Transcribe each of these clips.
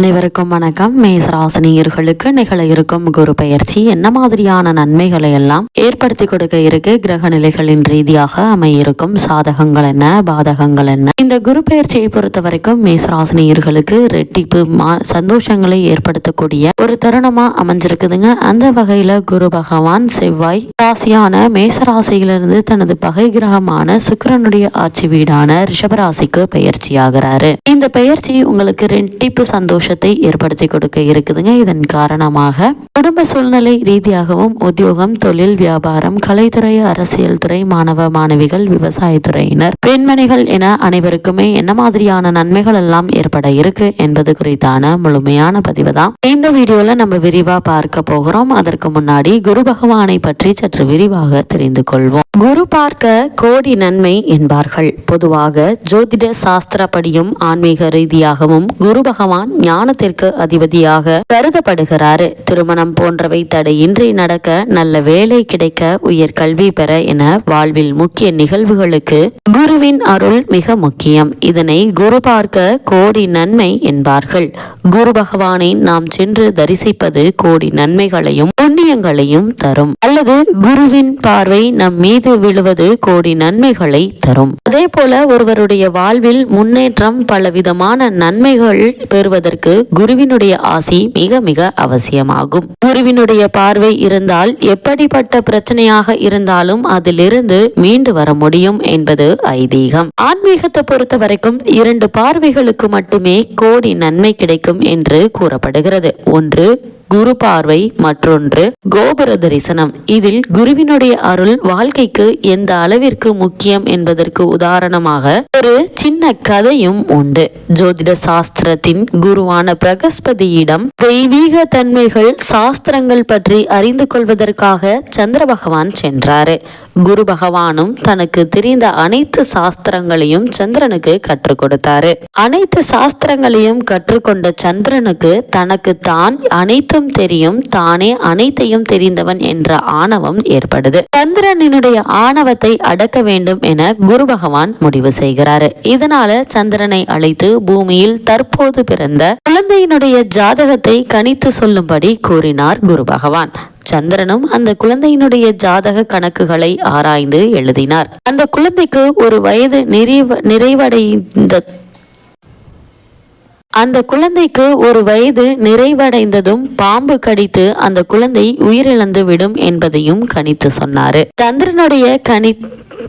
அனைவருக்கும் வணக்கம். மேசராசினியர்களுக்கு நிகழ இருக்கும் குரு பயிற்சி என்ன மாதிரியான நன்மைகளை எல்லாம் ஏற்படுத்தி கொடுக்க இருக்கு? கிரக நிலைகளின் ரீதியாக அமையிருக்கும் சாதகங்கள் என்ன? பாதகங்கள் என்ன? இந்த குரு பெயர்ச்சியை பொறுத்த வரைக்கும் மேசராசினியர்களுக்கு ரெட்டிப்பு சந்தோஷங்களை ஏற்படுத்தக்கூடிய ஒரு தருணமா அமைஞ்சிருக்குதுங்க. அந்த வகையில குரு பகவான் செவ்வாய் ராசியான மேசராசியிலிருந்து தனது பகை கிரகமான சுக்கரனுடைய ஆட்சி வீடான ரிஷபராசிக்கு ஆகிறாரு. இந்த பயிற்சி உங்களுக்கு ரெட்டிப்பு சந்தோஷம் சந்தோஷத்தை ஏற்படுத்தி கொடுக்க இருக்குதுங்க. இதன் காரணமாக குடும்ப சூழ்நிலை ரீதியாகவும் உத்தியோகம் தொழில் வியாபாரம் கலைத்துறை அரசியல் துறை மாணவ மாணவிகள் விவசாயத்துறையினர் பெண்மணிகள் என அனைவருக்குமே என்ன மாதிரியான நன்மைகள் எல்லாம் ஏற்பட இருக்கு என்பது குறித்தான முழுமையான பதிவு தான். இந்த வீடியோல நம்ம விரிவா பார்க்க போகிறோம். அதற்கு முன்னாடி குரு பகவானை பற்றி சற்று விரிவாக தெரிந்து கொள்வோம். குரு பார்க்க கோடி நன்மை என்பார்கள். பொதுவாக ஜோதிட சாஸ்திரப்படியும் ஆன்மீக ரீதியாகவும் குரு பகவான் ஞானத்திற்கு அதிபதியாக கருதப்படுகிறாரு. திருமணம் போன்றவை தடையின்றி நடக்க நல்ல வேலை கிடைக்க உயர் கல்வி பெற என வாழ்வில் முக்கிய நிகழ்வுகளுக்கு குருவின் அருள் மிக முக்கியம். இதனை குரு பார்க்க கோடி நன்மை என்பார்கள். குரு பகவானை நாம் சென்று தரிசிப்பது கோடி நன்மைகளையும் புண்ணியங்களையும் தரும். அல்லது குருவின் பார்வை நம் மீது விழுவது கோடி நன்மைகளை தரும். அதே போல ஒருவருடைய வாழ்வில் முன்னேற்றம் பலவிதமான நன்மைகள் பெறுவதற்கு குருவினுடைய ஆசி மிக மிக அவசியமாகும். குருவினுடைய பார்வை இருந்தால் எப்படிப்பட்ட பிரச்சனையாக இருந்தாலும் அதிலிருந்து மீண்டு வர முடியும் என்பது ஐதீகம். ஆன்மீகத்தை பொறுத்த வரைக்கும் இரண்டு பார்வைகளுக்கு மட்டுமே கோடி நன்மை கிடைக்கும் என்று கூறப்படுகிறது. ஒன்று குரு பார்வை மற்றொன்று கோபுர தரிசனம். இதில் குருவினுடைய அருள் வாழ்க்கைக்கு எந்த அளவிற்கு முக்கியம் என்பதற்கு உதாரணமாக ஒரு சின்ன கதையும் உண்டு. ஜோதிட சாஸ்திரத்தின் குருவான பிரகஸ்பதியிடம் தெய்வீக தன்மைகள் சாஸ்திரங்கள் பற்றி அறிந்து கொள்வதற்காக சந்திர பகவான் சென்றாரு. குரு பகவானும் தனக்கு தெரிந்த அனைத்து சாஸ்திரங்களையும் சந்திரனுக்கு கற்றுக் கொடுத்தாரு. அனைத்து சாஸ்திரங்களையும் கற்றுக்கொண்ட சந்திரனுக்கு தனக்கு தான் அனைத்து அனைத்தும் தெரியும் தானே அனைத்தையும் தெரிந்தவன் என்ற ஆணவம் ஏற்படுது. சந்திரனினுடைய ஆணவத்தை அடக்க வேண்டும் என குரு பகவான் முடிவு செய்கிறாரு. இதனால சந்திரனை அழைத்து பூமியில் தற்போது பிறந்த குழந்தையினுடைய ஜாதகத்தை கணித்து சொல்லும்படி கூறினார் குரு பகவான். சந்திரனும் அந்த குழந்தையினுடைய ஜாதக கணக்குகளை ஆராய்ந்து எழுதினார். அந்த குழந்தைக்கு ஒரு வயது நிறைவ நிறைவடைந்த அந்த குழந்தைக்கு ஒரு வயது நிறைவடைந்ததும் பாம்பு கடித்து அந்த குழந்தை உயிரிழந்து விடும் என்பதையும் கணித்து சொன்னாரு. சந்திரனுடைய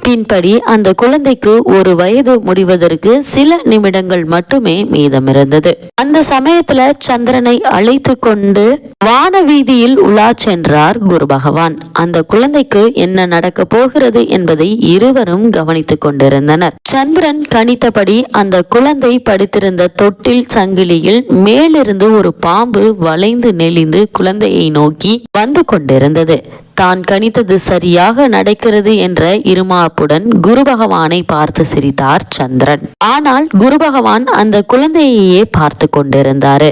பின்படி அந்த குழந்தைக்கு ஒரு வயது முடிவதற்கு சில நிமிடங்கள் மட்டுமே மீதமிருந்தது. அந்த சமயத்துல சந்திரனை அழைத்து கொண்டு வான வீதியில் உலா சென்றார் குரு பகவான். அந்த குழந்தைக்கு என்ன நடக்க போகிறது என்பதை இருவரும் கவனித்துக் கொண்டிருந்தனர். சந்திரன் கணித்தபடி அந்த குழந்தை படுத்திருந்த தொட்டில் சங்கிலியில் மேலிருந்து ஒரு பாம்பு வளைந்து நெளிந்து குழந்தையை நோக்கி வந்து கொண்டிருந்தது. தான் கணித்தது சரியாக நடக்கிறது என்ற இருமாப்புடன் குரு பகவானை பார்த்து சிரித்தார் சந்திரன். ஆனால் குரு பகவான் அந்த குழந்தையையே பார்த்து கொண்டிருந்தாரு.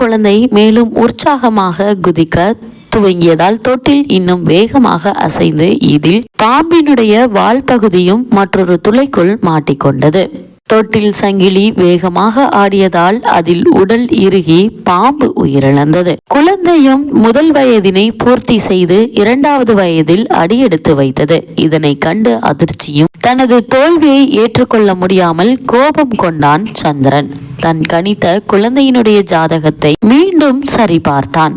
குழந்தை மேலும் உற்சாகமாக குதிக்க துவங்கியதால் தொட்டில் இன்னும் வேகமாக அசைந்து இதில் பாம்பினுடைய வால் பகுதியும் மற்றொரு துளைக்குள் மாட்டிக்கொண்டது. தொட்டில் சங்கிலி வேகமாக ஆடியதால் அதில் உடல் இறுகி பாம்பு உயிரிழந்தது. குழந்தையும் முதல் வயதினை பூர்த்தி செய்து இரண்டாவது வயதில் அடியெடுத்து வைத்தது. இதனை கண்டு அதிர்ச்சியும் தனது தோல்வியை ஏற்றுக்கொள்ள முடியாமல் கோபம் கொண்டான் சந்திரன். தன் கணித்த குழந்தையினுடைய ஜாதகத்தை மீண்டும் சரிபார்த்தான்.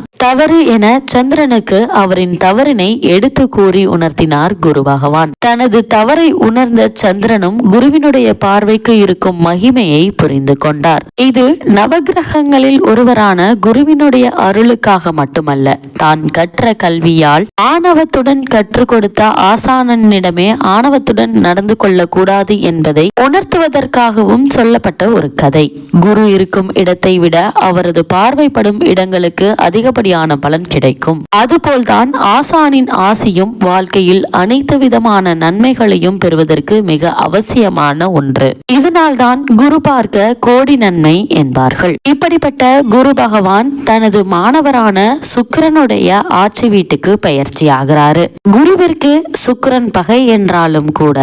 தவறு என சந்திரனுக்கு அவரின் தவறினை எடுத்து கூறி உணர்த்தினார் குரு பகவான். தனது தவறை உணர்ந்த சந்திரனும் குருவினுடைய பார்வைக்கு இருக்கும் மகிமையை புரிந்து கொண்டார். இது நவகிரகங்களில் ஒருவரான குருவினுடைய அருளுக்காக மட்டுமல்ல தான் கற்ற கல்வியால் ஆணவத்துடன் கற்றுக் கொடுத்த ஆசானனிடமே ஆணவத்துடன் நடந்து கொள்ளக்கூடாது என்பதை உணர்த்துவதற்காகவும் சொல்லப்பட்ட ஒரு கதை. குரு இருக்கும் இடத்தை விட அவரது பார்வைப்படும் இடங்களுக்கு அதிக அதிகப்படியான பலன் கிடைக்கும். அதுபோல்தான் ஆசானின் ஆசியும் வாழ்க்கையில் அனைத்து விதமான நன்மைகளையும் பெறுவதற்கு மிக அவசியமான ஒன்று. இதனால்தான் குரு பார்க்க கோடி நன்மை என்பார்கள். இப்படிப்பட்ட குரு பகவான் தனது மாணவரான சுக்கிரனுடைய ஆட்சி வீட்டுக்கு பயிற்சி ஆகிறாரு குருவிற்கு சுக்கிரன் பகை என்றாலும் கூட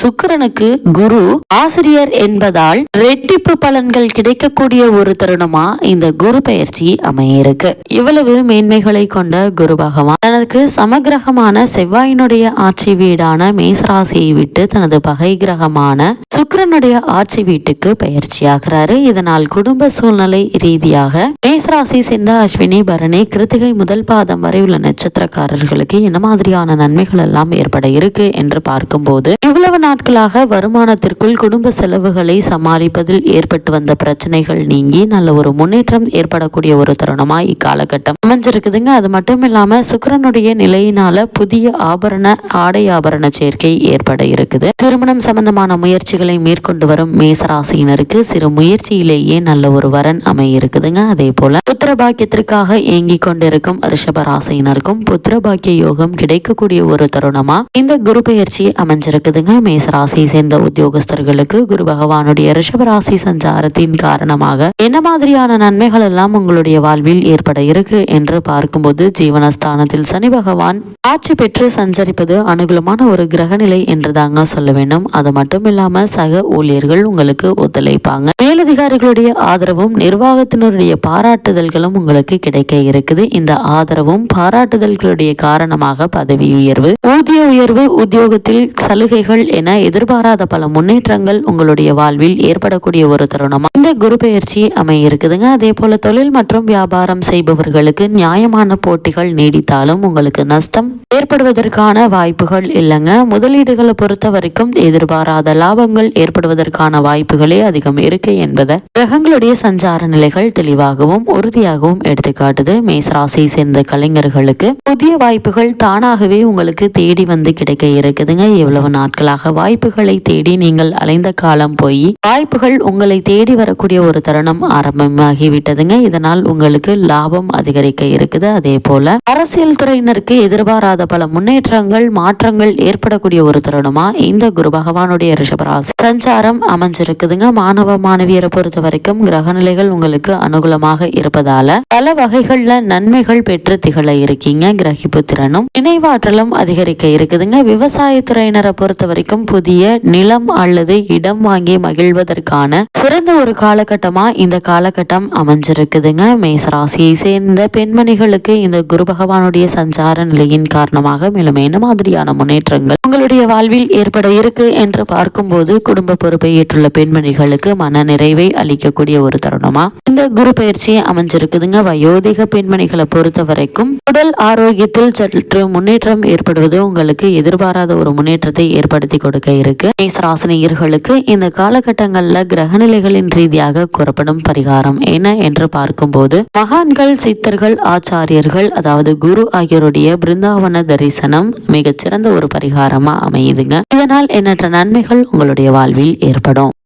சுக்கிரனுக்கு குரு ஆசிரியர் என்பதால் ரெட்டிப்பு பலன்கள் கிடைக்கக்கூடிய ஒரு தருணமா இந்த குரு பயிற்சி அமையிருக்கு. இவ்வளவு மேன்மைகளை கொண்ட குரு பகவான் தனக்கு சமகிரகமான செவ்வாயினுடைய ஆட்சி வீடான மேசராசியை விட்டு தனது பகை கிரகமான சுக்கரனுடைய ஆட்சி வீட்டுக்கு பயிற்சியாகிறாரு. இதனால் குடும்ப சூழ்நிலை ரீதியாக மேசராசி சேர்ந்த அஸ்வினி பரணி கிருத்திகை முதல் பாதம் வரை உள்ள நட்சத்திரக்காரர்களுக்கு என்ன மாதிரியான நன்மைகள் எல்லாம் ஏற்பட இருக்கு என்று பார்க்கும்போது இவ்வளவு நாட்களாக வருமானத்திற்குள் குடும்ப செலவுகளை சமாளிப்பதில் ஏற்பட்டு வந்த பிரச்சனைகள் நீங்கி நல்ல ஒரு முன்னேற்றம் ஏற்படக்கூடிய ஒரு தருணமா காலகட்டம் அமைஞ்சிருக்குதுங்க. அது மட்டும் இல்லாம சுக்கிரனுடைய நிலையினால புதிய ஆபரண ஆடை ஆபரண சேர்க்கை ஏற்பட இருக்குது. திருமணம் சம்பந்தமான முயற்சிகளை மேற்கொண்டு வரும் மேசராசியினருக்கு சிறு முயற்சியிலேயே நல்ல ஒரு வரன் அமையிருக்குதுங்க. அதே போல புத்திர பாக்கியத்திற்காக ஏங்கிக் கொண்டிருக்கும் ரிஷப ராசியினருக்கும் புத்திர பாக்கிய யோகம் கிடைக்கக்கூடிய ஒரு தருணமா இந்த குரு பெயர்ச்சி அமைஞ்சிருக்குதுங்க. மேசராசியை சேர்ந்த உத்தியோகஸ்தர்களுக்கு குரு பகவானுடைய ரிஷபராசி சஞ்சாரத்தின் காரணமாக என்ன மாதிரியான நன்மைகள் எல்லாம் உங்களுடைய வாழ்வில் ஏற்பட இருக்கு என்று பார்க்கும்போது ஜீவனஸ்தானத்தில் சனி பகவான் ஆட்சி பெற்று சஞ்சரிப்பது அனுகூலமான ஒரு கிரகநிலை என்று தாங்க சொல்ல வேண்டும். அது மட்டும் இல்லாம சக ஊழியர்கள் உங்களுக்கு ஒத்துழைப்பாங்க. மேலதிகாரிகளுடைய ஆதரவும் நிர்வாகத்தினருடைய பாராட்டுதல்களும் உங்களுக்கு கிடைக்க இருக்குது. இந்த ஆதரவும் பாராட்டுதல்களுடைய காரணமாக பதவி உயர்வு ஊதிய உயர்வு உத்தியோகத்தில் சலுகைகள் என எதிர்பாராத பல முன்னேற்றங்கள் உங்களுடைய வாழ்வில் ஏற்படக்கூடிய ஒரு தருணமா? இந்த குரு பெயர்ச்சி அமைய இருக்குதுங்க. அதே போல தொழில் மற்றும் வியாபாரம் செய்பவர் அவர்களுக்கு நியாயமான போட்டிகள் நீடித்தாலும் உங்களுக்கு நஷ்டம் ஏற்படுவதற்கான வாய்ப்புகள் இல்லைங்க. முதலீடுகளை பொறுத்த வரைக்கும் எதிர்பாராத லாபங்கள் ஏற்படுவதற்கான வாய்ப்புகளே அதிகம் இருக்கு என்பதை கிரகங்களுடைய சஞ்சார நிலைகள் தெளிவாகவும் உறுதியாகவும் எடுத்துக்காட்டுது. மேசராசியை சேர்ந்த கலைஞர்களுக்கு புதிய வாய்ப்புகள் தானாகவே உங்களுக்கு தேடி வந்து கிடைக்க இருக்குதுங்க. எவ்வளவு நாட்களாக வாய்ப்புகளை தேடி நீங்கள் அலைந்த காலம் போய் வாய்ப்புகள் உங்களை தேடி வரக்கூடிய ஒரு தருணம் ஆரம்பமாகிவிட்டதுங்க. இதனால் உங்களுக்கு லாபம் அதிகரிக்க இருக்குது. அதே போல அரசியல் துறையினருக்கு எதிர்பாராத பல முன்னேற்றங்கள் மாற்றங்கள் ஏற்படக்கூடிய ஒரு தருணமா இந்த குரு பகவானுடைய ரிஷபராசி? சஞ்சாரம் அமைஞ்சிருக்குதுங்க. மாணவ மாணவியரை பொறுத்த வரைக்கும் கிரகநிலைகள் உங்களுக்கு அனுகூலமாக இருப்பதால பல வகைகள்ல நன்மைகள் பெற்று திகழ இருக்கீங்க. கிரகிப்பு திறனும் நினைவாற்றலும் அதிகரிக்க இருக்குதுங்க. விவசாயத்துறையினரை பொறுத்த வரைக்கும் புதிய நிலம் அல்லது இடம் வாங்கி மகிழ்வதற்கான சிறந்த ஒரு காலகட்டமா இந்த காலகட்டம் அமைஞ்சிருக்குதுங்க. மேசராசியை சேர்ந்த பெண்மணிகளுக்கு இந்த குரு பகவானுடைய சஞ்சார நிலையின் காரணமாக மேலும் என்ன மாதிரியான முன்னேற்றங்கள் உங்களுடைய வாழ்வில் ஏற்பட இருக்கு என்று பார்க்கும்போது குடும்ப பொறுப்பை ஏற்றுள்ள பெண்மணிகளுக்கு மன நிறைவை அளிக்கக்கூடிய ஒரு தருணமா? இந்த குரு பயிற்சி அமைஞ்சிருக்குதுங்க. வயோதிக பெண்மணிகளை பொறுத்த வரைக்கும் உடல் ஆரோக்கியத்தில் சற்று முன்னேற்றம் ஏற்படுவது உங்களுக்கு எதிர்பாராத ஒரு முன்னேற்றத்தை ஏற்படுத்தி கொடுக்க இருக்கு. மேசராசினியர்களுக்கு இந்த காலகட்டங்கள்ல கிரகநிலைகளின் ரீதியாக கூறப்படும் பரிகாரம் என்ன என்று பார்க்கும்போது மகான்கள் சித்தர்கள் ஆச்சாரியர்கள் அதாவது குரு ஆகியோருடைய பிருந்தாவன தரிசனம் மிகச்சிறந்த ஒரு பரிகாரமா அமையுதுங்க. இதனால் எண்ணற்ற நன்மைகள் உங்களுடைய வாழ்வில் ஏற்படும்.